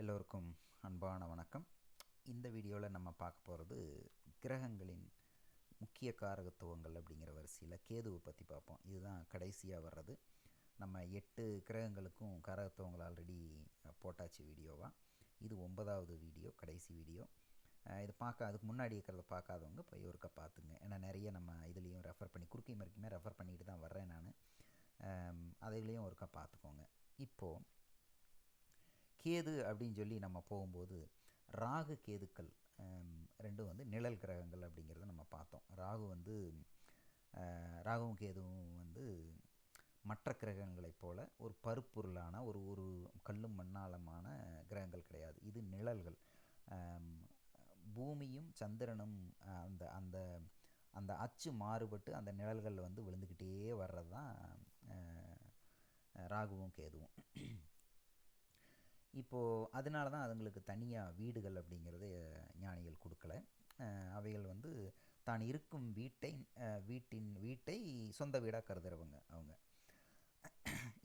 எல்லோருக்கும் அன்பான வணக்கம். இந்த வீடியோவில் நம்ம பார்க்க போகிறது கிரகங்களின் முக்கிய காரகத்துவங்கள் அப்படிங்கிற வரிசையில் கேதுவை பற்றி பார்ப்போம். இதுதான் கடைசியாக வர்றது. நம்ம எட்டு கிரகங்களுக்கும் காரகத்துவங்கள் ஆல்ரெடி போட்டாச்சு வீடியோவாக இது ஒன்பதாவது வீடியோ கடைசி வீடியோ. இது பார்க்க அதுக்கு முன்னாடி இருக்கிறத பார்க்காதவங்க போய் ஒருக்கா பார்த்துங்க. ஏன்னா நிறைய நம்ம இதுலேயும் ரெஃபர் பண்ணி குறுக்கி மறுக்குமே ரெஃபர் பண்ணிட்டு தான் வர்றேன் நான். அதுலேயும் ஒருக்கா பார்த்துக்கோங்க. இப்போது கேது அப்படின்னு சொல்லி நம்ம போகும்போது ராகு கேதுக்கள் ரெண்டும் வந்து நிழல் கிரகங்கள் அப்படிங்கிறத நம்ம பார்த்தோம். ராகு வந்து ராகுவும் கேதுவும் வந்து மற்ற கிரகங்களைப் போல ஒரு பருப்பொருளான ஒரு ஒரு கல்லும் மண்ணாலமான கிரகங்கள் கிடையாது. இது நிழல்கள். பூமியும் சந்திரனும் அந்த அந்த அந்த அச்சு மாறுபட்டு அந்த நிழல்கள் வந்து விழுந்துக்கிட்டே வர்றது தான் ராகுவும் கேதுவும். இப்போது அதனால தான் அதுங்களுக்கு தனியாக வீடுகள் அப்படிங்கிறது ஞானிகள் கொடுக்கல. அவைகள் வந்து தான் இருக்கும் வீட்டை வீட்டின் வீட்டை சொந்த வீடாக கருதுறவங்க அவங்க.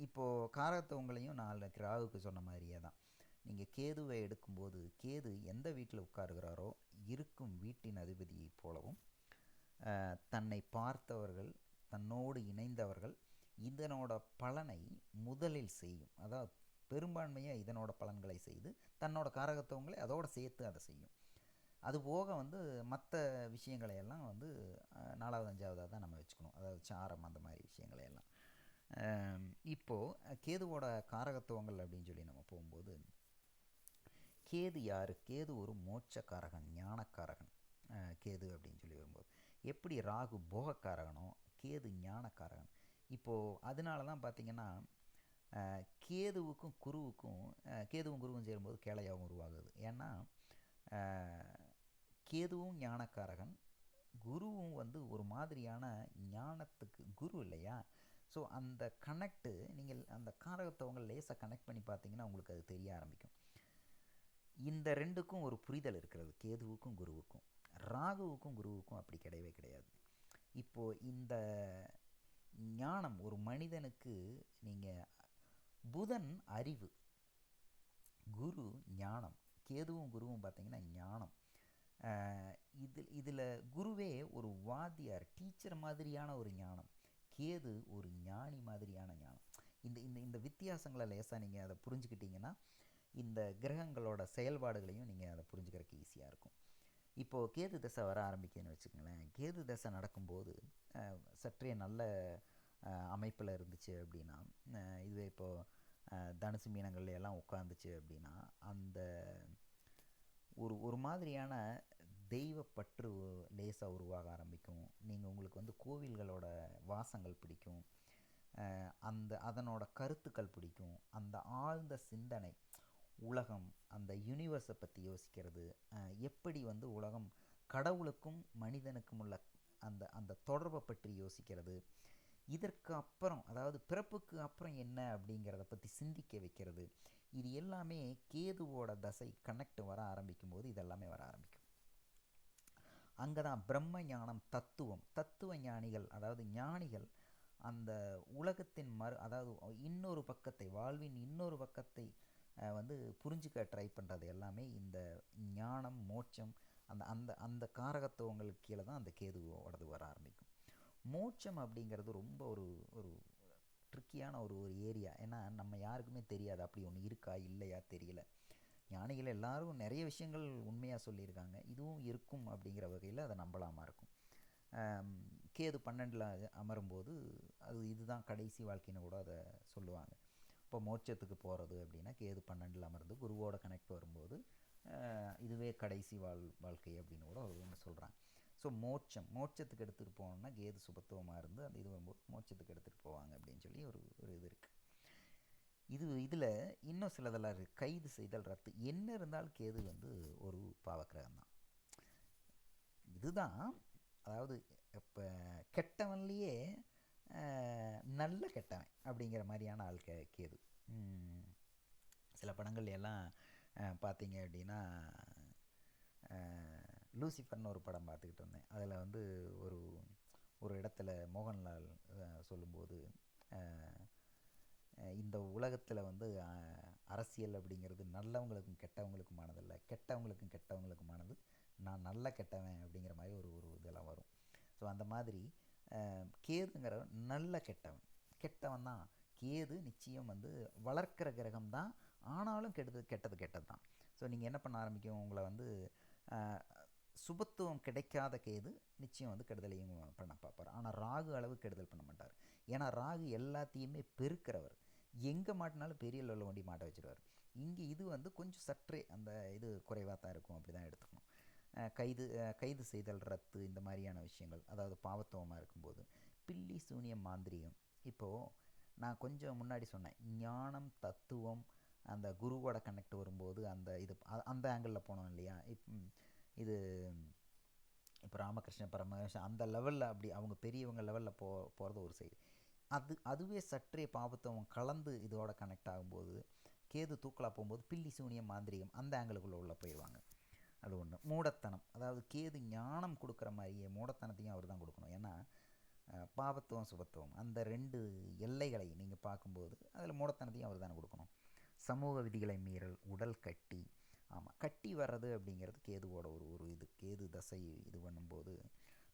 இப்போது காரத்தவங்களையும் நான் ராகுக்கு சொன்ன மாதிரியே தான். நீங்கள் கேதுவை எடுக்கும்போது கேது எந்த வீட்டில் உட்காருகிறாரோ இருக்கும் வீட்டின் அதிபதியைப் போலவும் தன்னை பார்த்தவர்கள் தன்னோடு இணைந்தவர்கள் இதனோட பலனை முதலில் செய்யும். அதாவது பெரும்பான்மையாக இதனோட பலன்களை செய்து தன்னோட காரகத்துவங்களை அதோடு சேர்த்து அதை செய்யும். அது போக வந்து மற்ற விஷயங்களை எல்லாம் வந்து நாலாவது அஞ்சாவதாக தான் நம்ம வச்சுக்கணும். அதாவது சாரம் அந்த மாதிரி விஷயங்களை எல்லாம் இப்போது கேதுவோட காரகத்துவங்கள் அப்படின்னு சொல்லி நம்ம போகும்போது கேது யார்? கேது ஒரு மோட்சக்காரகன் ஞானக்காரகன் கேது அப்படின்னு சொல்லி வரும்போது. எப்படி ராகு போகக்காரகனோ கேது ஞானக்காரகன். இப்போது அதனால தான் பார்த்திங்கன்னா கேதுவுக்கும் குருவுக்கும் கேதுவும் குருவும் சேரும்போது கேளையாகவும் உருவாகுது. ஏன்னா கேதுவும் ஞானக்காரகன் குருவும் வந்து ஒரு மாதிரியான ஞானத்துக்கு குரு இல்லையா? ஸோ அந்த கனெக்டு நீங்கள் அந்த காரகத்தை அவங்க லேசாக கனெக்ட் பண்ணி பார்த்தீங்கன்னா உங்களுக்கு அது தெரிய ஆரம்பிக்கும். இந்த ரெண்டுக்கும் ஒரு புரிதல் இருக்கிறது கேதுவுக்கும் குருவுக்கும். ராகுவுக்கும் குருவுக்கும் அப்படி கிடையவே கிடையாது. இப்போது இந்த ஞானம் ஒரு மனிதனுக்கு நீங்கள் புதன் அறிவு குரு ஞானம் கேதுவும் குருவும் பார்த்தீங்கன்னா ஞானம். இதில் இதில் குருவே ஒரு வாத்தியார் டீச்சர் மாதிரியான ஒரு ஞானம். கேது ஒரு ஞானி மாதிரியான ஞானம். இந்த இந்த இந்த வித்தியாசங்களை லேசாக நீங்கள் அதை புரிஞ்சுக்கிட்டீங்கன்னா இந்த கிரகங்களோட செயல்பாடுகளையும் நீங்கள் அதை புரிஞ்சுக்கிறதுக்கு ஈஸியாக இருக்கும். இப்போது கேது தசை வர ஆரம்பிக்குதுன்னு வச்சுக்கோங்களேன். கேது தசை நடக்கும்போது சற்றே நல்ல அமைப்பில் இருந்துச்சு அப்படின்னா இதுவே இப்போது தனுசு மீனங்கள்ல எல்லாம் உட்காந்துச்சு அப்படின்னா அந்த ஒரு ஒரு மாதிரியான தெய்வப்பற்று லேசாக உருவாக ஆரம்பிக்கும். நீங்கள் உங்களுக்கு வந்து கோவில்களோட வாசங்கள் பிடிக்கும். அந்த அதனோட கருத்துக்கள் பிடிக்கும். அந்த ஆழ்ந்த சிந்தனை உலகம் அந்த யூனிவர்ஸை பற்றி யோசிக்கிறது எப்படி வந்து உலகம் கடவுளுக்கும் மனிதனுக்கும் உள்ள அந்த அந்த தொடர்பை பற்றி யோசிக்கிறது இதற்கு அப்புறம் அதாவது பிறப்புக்கு அப்புறம் என்ன அப்படிங்கிறத பற்றி சிந்திக்க வைக்கிறது. இது எல்லாமே கேதுவோட தசை கனெக்ட் வர ஆரம்பிக்கும் போது இதெல்லாமே வர ஆரம்பிக்கும். அங்கே தான் பிரம்ம ஞானம் தத்துவம். தத்துவ ஞானிகள் அதாவது ஞானிகள் அந்த உலகத்தின் மறு அதாவது இன்னொரு பக்கத்தை வாழ்வின் இன்னொரு பக்கத்தை வந்து புரிஞ்சுக்க ட்ரை பண்ணுறது எல்லாமே இந்த ஞானம் மோட்சம் அந்த அந்த அந்த காரகத்துவங்களுக்கு கீழே தான் அந்த கேதுவோடது வர ஆரம்பிக்கும். மோட்சம் அப்படிங்கிறது ரொம்ப ஒரு ஒரு ட்ரிக்கியான ஒரு ஒரு ஏரியா ஏன்னா நம்ம யாருக்குமே தெரியாது. அப்படி ஒன்று இருக்கா இல்லையா தெரியல. ஞானிகள் எல்லாரும் நிறைய விஷயங்கள் உண்மையாக சொல்லியிருக்காங்க. இதுவும் இருக்கும் அப்படிங்கிற வகையில் அதை நம்பலாமா இருக்கும். கேது பன்னெண்டில் அமரும்போது அது இதுதான் கடைசி வாழ்க்கைன்னு கூட அதை சொல்லுவாங்க. இப்போ மோட்சத்துக்கு போகிறது அப்படின்னா கேது பன்னெண்டில் அமர்ந்து குருவோட கனெக்ட் வரும்போது இதுவே கடைசி வாழ் வாழ்க்கை அப்படின்னு கூட ஒன்று சொல்கிறாங்க ஸோ மோட்சம். மோட்சத்துக்கு எடுத்துகிட்டு போகணுன்னா கேது சுபத்துவமாக இருந்து அந்த இது வரும்போது மோட்சத்துக்கு எடுத்துகிட்டு போவாங்க அப்படின்னு சொல்லி ஒரு ஒரு இது இருக்குது இது இதில் இன்னும் சிலதெல்லாம் இருக்குது கைது செய்தல் ரத்து. என்ன இருந்தாலும் கேது வந்து ஒரு பாவக்கிரகம் தான். இதுதான் அதாவது இப்போ கெட்டவன்லேயே நல்ல கெட்டவன் அப்படிங்கிற மாதிரியான ஆள் கே கேது. சில படங்கள் எல்லாம் பார்த்தீங்க அப்படின்னா லூசிஃபர்னு ஒரு படம் பார்த்துக்கிட்டு இருந்தேன். அதில் வந்து ஒரு ஒரு இடத்துல மோகன்லால் சொல்லும்போது இந்த உலகத்தில் வந்து அரசியல் அப்படிங்கிறது நல்லவங்களுக்கும் கெட்டவங்களுக்குமானதில்லை. கெட்டவங்களுக்கும் கெட்டவங்களுக்குமானது. நான் நல்ல கெட்டவன் அப்படிங்கிற மாதிரி ஒரு ஒரு இதெல்லாம் வரும். ஸோ அந்த மாதிரி கேதுங்கிற நல்ல கெட்டவன். கெட்டவன் தான். கேது நிச்சயம் வந்து வளர்க்கிற கிரகம் தான். ஆனாலும் கெட்டது கெட்டது கெட்டது தான். ஸோ நீங்கள் என்ன பண்ண ஆரம்பிக்கும்? உங்களை வந்து சுபத்துவம் கிடைக்காத கேது நிச்சயம் வந்து கெடுதலையும் பண்ண பார்ப்பார். ஆனால் ராகு அளவு கெடுதல் பண்ண மாட்டார். ஏன்னா ராகு எல்லாத்தையுமே பெருக்கிறவர். எங்கே மாட்டினாலும் பெரிய லெவலில் வண்டி மாட்ட வச்சிருவார். இங்கே இது வந்து கொஞ்சம் சற்றே அந்த இது குறைவாக தான் இருக்கும். அப்படி தான் எடுத்துக்கணும் கைது கைது செய்தல் ரத்து இந்த மாதிரியான விஷயங்கள். அதாவது பாவத்துவமாக இருக்கும்போது. பில்லி சூனியம் மாந்திரியம் இப்போது நான் கொஞ்சம் முன்னாடி சொன்னேன். ஞானம் தத்துவம் அந்த குருவோட கனெக்ட் வரும்போது அந்த இது அந்த ஆங்கிளில் போனோம் இல்லையா? இப் இது இப்போ ராமகிருஷ்ண பரமஹம்சன் அந்த லெவலில் அப்படி அவங்க பெரியவங்க லெவலில் போ போகிறது ஒரு சைடு அது அதுவே சற்றே பாவத்துவம் கலந்து இதோட கனெக்ட் ஆகும்போது கேது தூக்கலாக போகும்போது பில்லி சூனியம் மாந்திரிகம் அந்த ஆங்கிளுக்குள்ளே உள்ளே போயிடுவாங்க அது ஒன்று மூடத்தனம். அதாவது கேது ஞானம் கொடுக்குற மாதிரியே மூடத்தனத்தையும் அவர் தான் கொடுக்கணும். ஏன்னா பாவத்துவம் சுபத்துவம் அந்த ரெண்டு எல்லைகளை நீங்கள் பார்க்கும்போது அதில் மூடத்தனத்தையும் அவர் தானே கொடுக்கணும். சமூக விதிகளை மீறல் உடல் கட்டி கட்டி வர்றது அப்படிங்கிறது கேதுவோட ஒரு ஒரு இது. கேது தசை இது பண்ணும்போது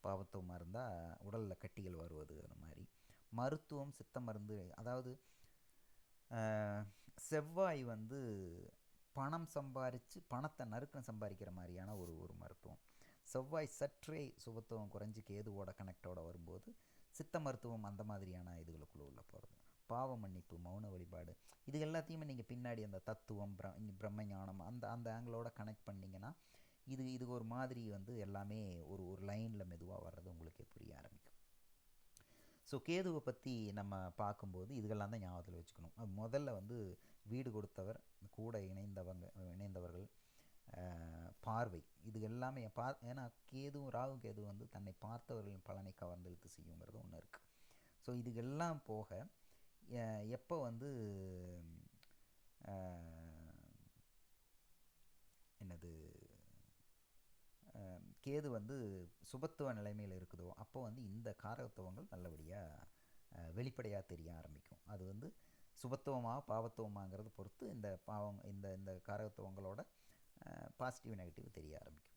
பாவத்துவமாக இருந்தால் உடலில் கட்டிகள் வருவது அந்த மாதிரி. மருத்துவம் சித்த மருந்து அதாவது செவ்வாய் வந்து பணம் சம்பாரித்து பணத்தை நறுக்கணும் சம்பாதிக்கிற மாதிரியான ஒரு ஒரு மருத்துவம். செவ்வாய் சற்றே சுபத்துவம் குறைஞ்சி கேதுவோட கனெக்டோட வரும்போது சித்த மருத்துவம் அந்த மாதிரியான இதுகளுக்குள்ளே உள்ள போகிறது பாவ மன்னிப்பு மௌன வழிபாடு. இது எல்லாத்தையுமே நீங்கள் பின்னாடி அந்த தத்துவம் பிர பிரம்ம ஞானம் அந்த அந்த ஆங்கிளோட கனெக்ட் பண்ணிங்கன்னா இது இது ஒரு மாதிரி வந்து எல்லாமே ஒரு ஒரு லைனில் மெதுவாக வர்றது உங்களுக்கே புரிய ஆரம்பிக்கும். ஸோ கேதுவை பற்றி நம்ம பார்க்கும்போது இதுகெல்லாம் தான் ஞாபகத்தில் வச்சுக்கணும். அது முதல்ல வந்து வீடு கொடுத்தவர் கூட இணைந்தவங்க இணைந்தவர்கள் பார்வை. இது எல்லாமே பா ஏன்னா கேதுவும் ராகு கேது வந்து தன்னை பார்த்தவர்களின் பலனை கவர்ந்தெழுத்து செய்யுங்கிறது ஒன்று இருக்குது ஸோ இதுகெல்லாம் போக எப்போ வந்து என்னது கேது வந்து சுபத்துவ நிலைமையில் இருக்குதோ அப்போ வந்து இந்த காரகத்துவங்கள் நல்லபடியாக வெளிப்படையாக தெரிய ஆரம்பிக்கும். அது வந்து சுபத்துவமாக பாவத்துவமாங்கிறத பொறுத்து இந்த பாவம் இந்த இந்த காரகத்துவங்களோட பாசிட்டிவ் நெகட்டிவ் தெரிய ஆரம்பிக்கும்.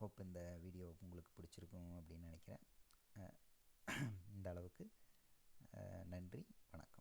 ஹோப் இந்த வீடியோ உங்களுக்கு பிடிச்சிருக்கும் அப்படின்னு நினைக்கிறேன். இந்த அளவுக்கு. நன்றி வணக்கம்.